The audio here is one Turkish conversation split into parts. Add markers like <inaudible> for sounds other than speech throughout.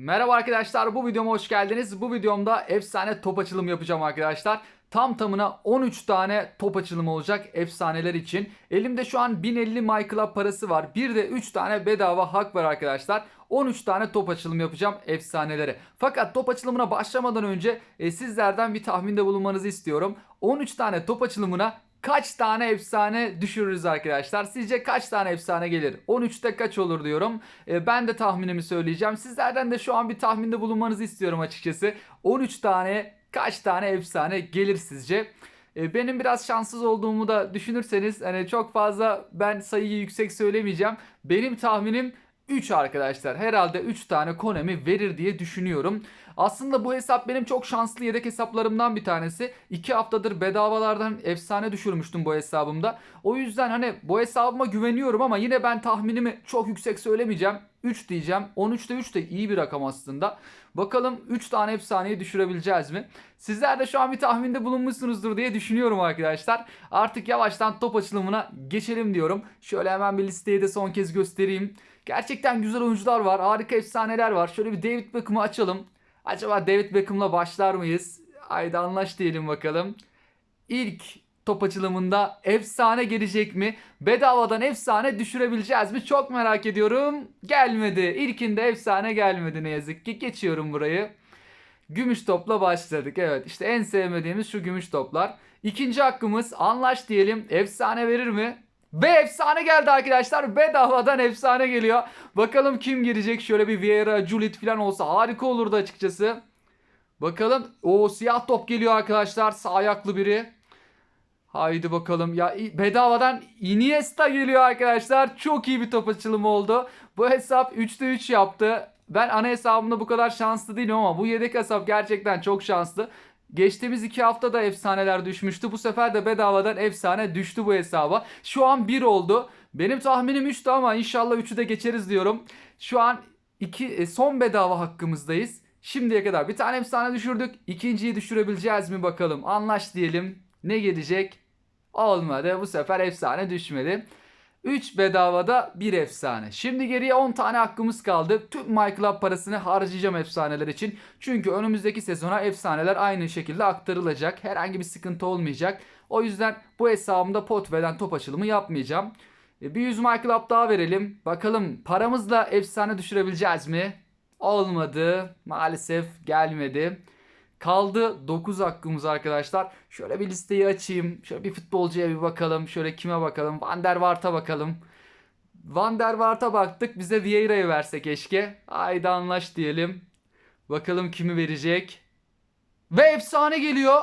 Merhaba arkadaşlar bu videoma hoş geldiniz. Bu videomda efsane top açılımı yapacağım arkadaşlar. Tam tamına 13 tane top açılımı olacak efsaneler için. Elimde şu an 1050 MyClub parası var. Bir de 3 tane bedava hak var arkadaşlar. 13 tane top açılımı yapacağım efsanelere. Fakat top açılımına başlamadan önce e, sizlerden bir tahminde bulunmanızı istiyorum. 13 tane top açılımına kaç tane efsane düşürürüz arkadaşlar? Sizce kaç tane efsane gelir? 13'te kaç olur diyorum. E, ben de tahminimi söyleyeceğim. Sizlerden de şu an bir tahminde bulunmanızı istiyorum açıkçası. 13 tane kaç tane efsane gelir sizce? E, benim biraz şanssız olduğumu da düşünürseniz hani çok fazla ben sayıyı yüksek söylemeyeceğim. Benim tahminim 3 arkadaşlar. Herhalde 3 tane Konami verir diye düşünüyorum. Aslında bu hesap benim çok şanslı yedek hesaplarımdan bir tanesi. 2 haftadır bedavalardan efsane düşürmüştüm bu hesabımda. O yüzden hani bu hesabıma güveniyorum ama yine ben tahminimi çok yüksek söylemeyeceğim. 3 diyeceğim. 13'te 3 de iyi bir rakam aslında. Bakalım 3 tane efsaneyi düşürebileceğiz mi? Sizler de şu an bir tahminde bulunmuşsunuzdur diye düşünüyorum arkadaşlar. Artık yavaştan top açılımına geçelim diyorum. Şöyle hemen bir listeyi de son kez göstereyim. Gerçekten güzel oyuncular var. Harika efsaneler var. Şöyle bir David Beckham'ı açalım. Acaba David Beckham'la başlar mıyız? Haydi anlaş diyelim bakalım. İlk top açılımında efsane gelecek mi? Bedavadan efsane düşürebileceğiz mi? Çok merak ediyorum. Gelmedi. İlkinde efsane gelmedi ne yazık ki. Geçiyorum burayı. Gümüş topla başladık. Evet işte en sevmediğimiz şu gümüş toplar. İkinci hakkımız anlaş diyelim. Efsane verir mi? Ve efsane geldi arkadaşlar. Bedavadan efsane geliyor. Bakalım kim girecek? Şöyle bir Vieira, Juliet falan olsa harika olurdu açıkçası. Bakalım. O siyah top geliyor arkadaşlar. Sağ ayaklı biri. Haydi bakalım. Ya bedavadan Iniesta geliyor arkadaşlar. Çok iyi bir top açılımı oldu. Bu hesap 3'te 3 yaptı. Ben ana hesabımda bu kadar şanslı değilim ama bu yedek hesap gerçekten çok şanslı. Geçtiğimiz iki hafta da efsaneler düşmüştü. Bu sefer de bedavadan efsane düştü bu hesaba. Şu an 1 oldu. Benim tahminim 3'tü ama inşallah 3'ü de geçeriz diyorum. Şu an iki, e, son bedava hakkımızdayız. Şimdiye kadar bir tane efsane düşürdük. İkinciyi düşürebileceğiz mi bakalım. Anlaş diyelim. Ne gelecek? Olmadı. Bu sefer efsane düşmedi. 3 bedavada 1 efsane. Şimdi geriye 10 tane hakkımız kaldı. Tüm MyClub parasını harcayacağım efsaneler için. Çünkü önümüzdeki sezona efsaneler aynı şekilde aktarılacak. Herhangi bir sıkıntı olmayacak. O yüzden bu hesabımda pot veren top açılımı yapmayacağım. E, Bir 100 MyClub daha verelim. Bakalım paramızla efsane düşürebileceğiz mi? Olmadı. Maalesef gelmedi. Kaldı 9 hakkımız arkadaşlar. Şöyle bir listeyi açayım. Şöyle bir futbolcuya bir bakalım. Şöyle kime bakalım? Van der Vaart'a bakalım. Van der Vaart'a baktık. Bize Vieira'yı verse keşke. Haydi anlaş diyelim. Bakalım kimi verecek. Ve efsane geliyor.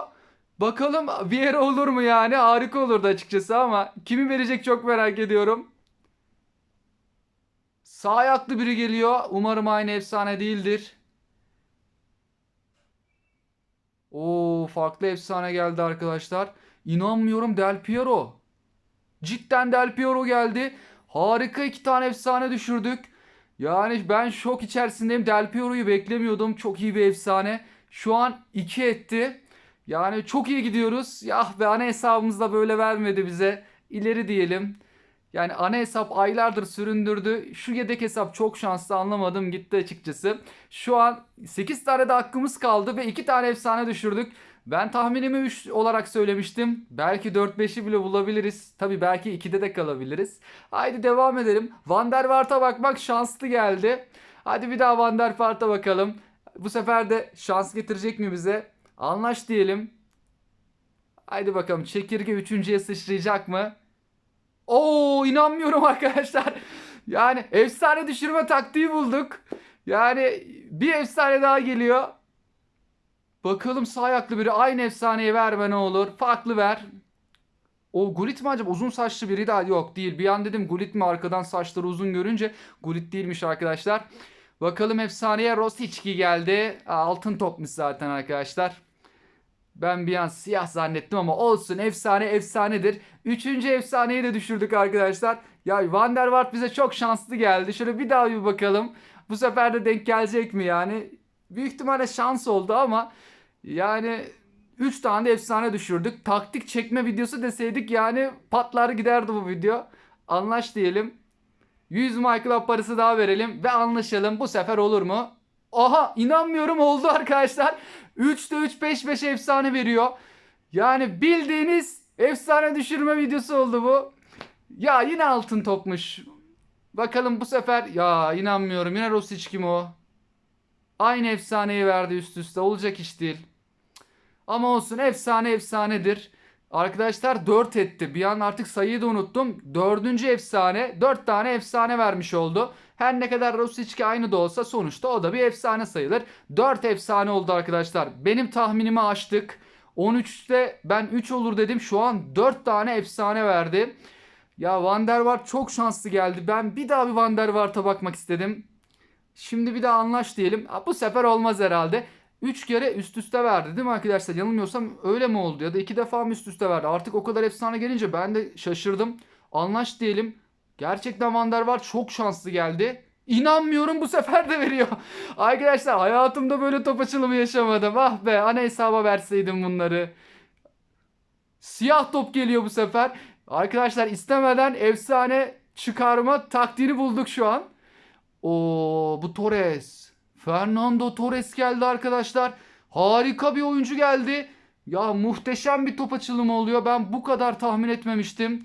Bakalım Vieira olur mu yani? Harika olurdu açıkçası ama kimi verecek çok merak ediyorum. Sağ ayaklı biri geliyor. Umarım aynı efsane değildir. Oo farklı efsane geldi arkadaşlar. İnanmıyorum Del Piero. Cidden Del Piero geldi. Harika iki tane efsane düşürdük. Yani ben şok içerisindeyim. Del Piero'yu beklemiyordum. Çok iyi bir efsane. Şu an 2 etti. Yani çok iyi gidiyoruz. Ya ve ana hesabımızda böyle vermedi bize. İleri diyelim. Yani ana hesap aylardır süründürdü. Şu yedek hesap çok şanslı anlamadım gitti açıkçası. Şu an 8 tane de hakkımız kaldı ve 2 tane efsane düşürdük. Ben tahminimi 3 olarak söylemiştim. Belki 4-5'i bile bulabiliriz. Tabii belki 2'de de kalabiliriz. Haydi devam edelim. Van der Vaart'a bakmak şanslı geldi. Hadi bir daha Van der Vaart'a bakalım. Bu sefer de şans getirecek mi bize? Anlaş diyelim. Haydi bakalım çekirge üçüncüye sıçrayacak mı? Oo inanmıyorum <laughs> arkadaşlar. Yani efsane düşürme taktiği bulduk. Yani bir efsane daha geliyor. Bakalım sağ ayaklı biri aynı efsaneyi verme ne olur. Farklı ver. O Gullit mi acaba? Uzun saçlı biri daha yok değil. Bir an dedim Gullit mi arkadan saçları uzun görünce Gullit değilmiş arkadaşlar. Bakalım efsaneye Rosicki geldi. Altın topmuş zaten arkadaşlar. Ben bir an siyah zannettim ama olsun efsane efsanedir. Üçüncü efsaneyi de düşürdük arkadaşlar. Ya Van der Vaart bize çok şanslı geldi. Şöyle bir daha bir bakalım. Bu sefer de denk gelecek mi yani? Büyük ihtimalle şans oldu ama yani 3 tane de efsane düşürdük. Taktik çekme videosu deseydik yani patlar giderdi bu video. Anlaş diyelim. 100 MyClub parası daha verelim ve anlaşalım. Bu sefer olur mu? Aha inanmıyorum oldu arkadaşlar. 3'te 3 5 5 efsane veriyor. Yani bildiğiniz efsane düşürme videosu oldu bu. Ya yine altın topmuş. Bakalım bu sefer ya inanmıyorum. Yine Rosic kim o? Aynı efsaneyi verdi üst üste. Olacak iş değil. Ama olsun efsane efsanedir. Arkadaşlar 4 etti. Bir an artık sayıyı da unuttum. Dördüncü efsane. 4 tane efsane vermiş oldu. Her ne kadar Rosicki aynı da olsa sonuçta o da bir efsane sayılır. 4 efsane oldu arkadaşlar. Benim tahminimi aştık. 13'te ben 3 olur dedim. Şu an 4 tane efsane verdi. Ya Van der Vaart çok şanslı geldi. Ben bir daha bir Van der Vaart'a bakmak istedim. Şimdi bir daha anlaş diyelim. Ha, bu sefer olmaz herhalde. 3 kere üst üste verdi değil mi arkadaşlar? Yanılmıyorsam öyle mi oldu? Ya da 2 defa mı üst üste verdi? Artık o kadar efsane gelince ben de şaşırdım. Anlaş diyelim. Gerçekten Van der Vaart çok şanslı geldi. İnanmıyorum bu sefer de veriyor. <laughs> Arkadaşlar hayatımda böyle top açılımı yaşamadım. Ah be ana hesaba verseydim bunları. Siyah top geliyor bu sefer. Arkadaşlar istemeden efsane çıkarma taktiğini bulduk şu an. Oo bu Torres. Fernando Torres geldi arkadaşlar. Harika bir oyuncu geldi. Ya muhteşem bir top açılımı oluyor. Ben bu kadar tahmin etmemiştim.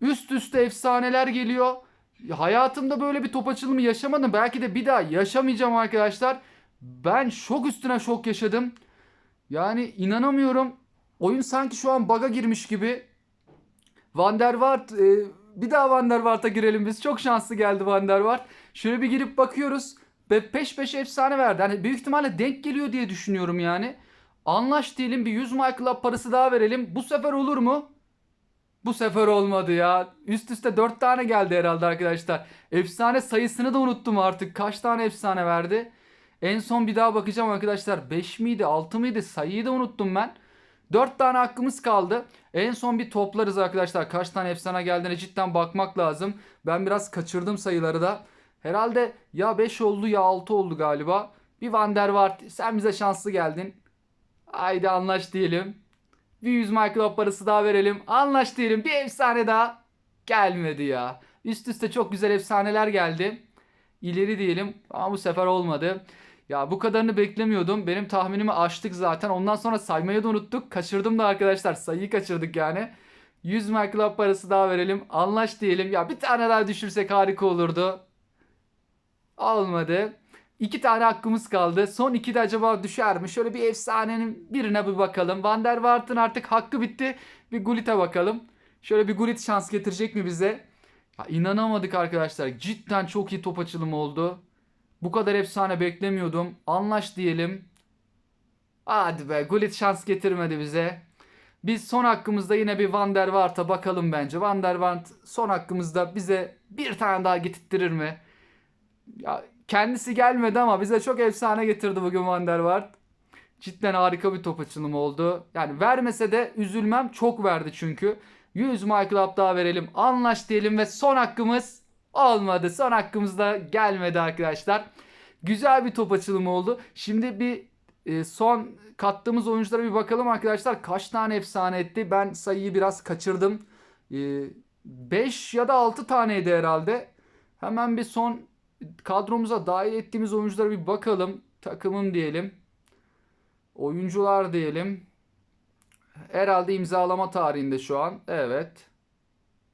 Üst üste efsaneler geliyor. Ya Hayatımda böyle bir top açılımı yaşamadım. Belki de bir daha yaşamayacağım arkadaşlar. Ben şok üstüne şok yaşadım. Yani inanamıyorum. Oyun sanki şu an bug'a girmiş gibi. Van der Vaart e, bir daha Van der Vaart'a girelim biz. Çok şanslı geldi Van der Vaart. Şöyle bir girip bakıyoruz. Ve peş peşe efsane verdi. Hani büyük ihtimalle denk geliyor diye düşünüyorum yani. Anlaş diyelim bir 100 My Club parası daha verelim. Bu sefer olur mu? Bu sefer olmadı ya. Üst üste 4 tane geldi herhalde arkadaşlar. Efsane sayısını da unuttum artık. Kaç tane efsane verdi? En son bir daha bakacağım arkadaşlar. 5 miydi 6 mıydı sayıyı da unuttum ben. 4 tane hakkımız kaldı. En son bir toplarız arkadaşlar. Kaç tane efsane geldiğine cidden bakmak lazım. Ben biraz kaçırdım sayıları da. Herhalde ya 5 oldu ya 6 oldu galiba. Bir Van der Vaart sen bize şanslı geldin. Haydi anlaş diyelim. Bir 100 My Club parası daha verelim. Anlaş diyelim. Bir efsane daha. Gelmedi ya. Üst üste çok güzel efsaneler geldi. İleri diyelim ama bu sefer olmadı. Ya bu kadarını beklemiyordum. Benim tahminimi aştık zaten. Ondan sonra saymayı da unuttuk. Kaçırdım da arkadaşlar. Sayıyı kaçırdık yani. 100 My Club parası daha verelim. Anlaş diyelim. Ya bir tane daha düşürsek harika olurdu. Olmadı. İki tane hakkımız kaldı. Son iki de acaba düşer mi? Şöyle bir efsanenin birine bir bakalım. Van der Vaart'ın artık hakkı bitti. Bir Gullit'e bakalım. Şöyle bir Gullit şans getirecek mi bize? Ya inanamadık arkadaşlar. Cidden çok iyi top açılımı oldu. Bu kadar efsane beklemiyordum. Anlaş diyelim. Hadi be Gullit şans getirmedi bize. Biz son hakkımızda yine bir Van der Vaart'a bakalım bence. Van der Vaart son hakkımızda bize bir tane daha getirttirir mi? Ya kendisi gelmedi ama bize çok efsane getirdi bugün Van der Vaart. Cidden harika bir top açılımı oldu. Yani vermese de üzülmem. Çok verdi çünkü. 100 My Club daha verelim. Anlaş diyelim ve son hakkımız olmadı. Son hakkımız da gelmedi arkadaşlar. Güzel bir top açılımı oldu. Şimdi bir e, son kattığımız oyunculara bir bakalım arkadaşlar. Kaç tane efsane etti? Ben sayıyı biraz kaçırdım. 5 ya da 6 taneydi herhalde. Hemen bir son kadromuza dahil ettiğimiz oyunculara bir bakalım. Takımım diyelim. Oyuncular diyelim. Herhalde imzalama tarihinde şu an. Evet.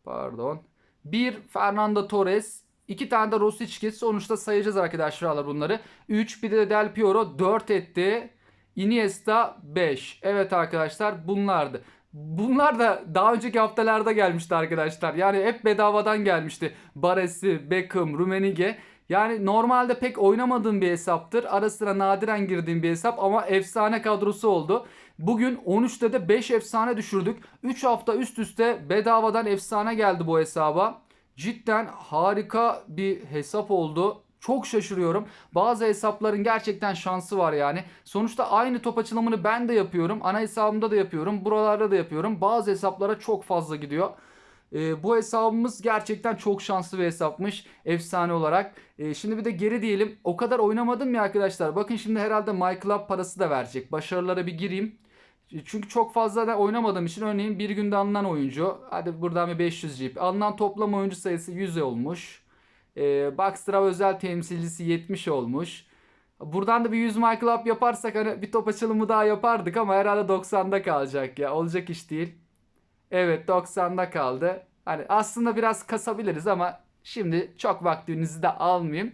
Pardon. Bir Fernando Torres. iki tane de Rosic Sonuçta sayacağız arkadaşlar bunları. 3 bir de Del Piero 4 etti. Iniesta 5. Evet arkadaşlar bunlardı. Bunlar da daha önceki haftalarda gelmişti arkadaşlar. Yani hep bedavadan gelmişti. Baresi, Beckham, Rumenige. Yani normalde pek oynamadığım bir hesaptır. Ara sıra nadiren girdiğim bir hesap ama efsane kadrosu oldu. Bugün 13'te de 5 efsane düşürdük. 3 hafta üst üste bedavadan efsane geldi bu hesaba. Cidden harika bir hesap oldu. Çok şaşırıyorum. Bazı hesapların gerçekten şansı var yani. Sonuçta aynı top açılımını ben de yapıyorum. Ana hesabımda da yapıyorum. Buralarda da yapıyorum. Bazı hesaplara çok fazla gidiyor. E, bu hesabımız gerçekten çok şanslı bir hesapmış efsane olarak. E, şimdi bir de geri diyelim. O kadar oynamadım ya arkadaşlar. Bakın şimdi herhalde My Club parası da verecek. Başarılara bir gireyim. Çünkü çok fazla da oynamadığım için örneğin bir günde alınan oyuncu. Hadi buradan bir 500 GP. Alınan toplam oyuncu sayısı 100 olmuş. E, Boxstrava özel temsilcisi 70 olmuş. Buradan da bir 100 My Club yaparsak hani bir top açılımı daha yapardık ama herhalde 90'da kalacak ya. Olacak iş değil. Evet 90'da kaldı. Hani aslında biraz kasabiliriz ama şimdi çok vaktinizi de almayayım.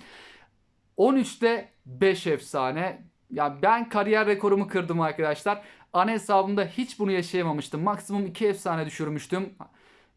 13'te 5 efsane. Ya ben kariyer rekorumu kırdım arkadaşlar. Ana hesabımda hiç bunu yaşayamamıştım. Maksimum 2 efsane düşürmüştüm.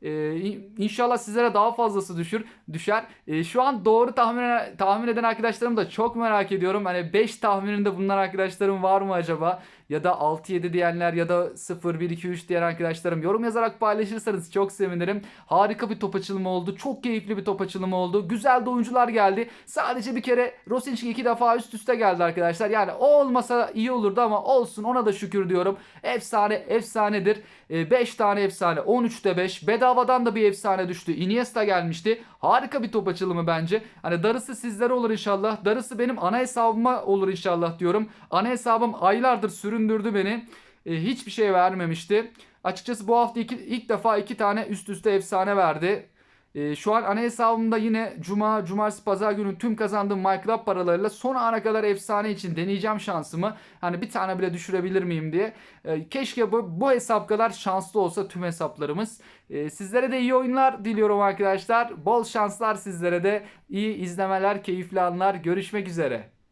Ee, in- inşallah sizlere daha fazlası düşür düşer. Ee, şu an doğru tahmin tahmin eden arkadaşlarım da çok merak ediyorum. Hani 5 tahmininde bulunan arkadaşlarım var mı acaba? Ya da 6-7 diyenler ya da 0-1-2-3 diyen arkadaşlarım yorum yazarak paylaşırsanız çok sevinirim. Harika bir top açılımı oldu. Çok keyifli bir top açılımı oldu. Güzel de oyuncular geldi. Sadece bir kere Rosinski iki defa üst üste geldi arkadaşlar. Yani o olmasa iyi olurdu ama olsun ona da şükür diyorum. Efsane efsanedir. 5 tane efsane 13'te 5. Bedavadan da bir efsane düştü. Iniesta gelmişti. Harika bir top açılımı bence. Hani darısı sizlere olur inşallah. Darısı benim ana hesabıma olur inşallah diyorum. Ana hesabım aylardır süründürdü beni. E, hiçbir şey vermemişti. Açıkçası bu hafta iki, ilk defa iki tane üst üste efsane verdi. E, şu an ana hesabımda yine cuma, cumartesi, pazar günü tüm kazandığım MyClub paralarıyla son ana kadar efsane için deneyeceğim şansımı. Hani bir tane bile düşürebilir miyim diye. E, keşke bu, bu hesap kadar şanslı olsa tüm hesaplarımız. E, sizlere de iyi oyunlar diliyorum arkadaşlar. Bol şanslar sizlere de. iyi izlemeler, keyifli anlar. Görüşmek üzere.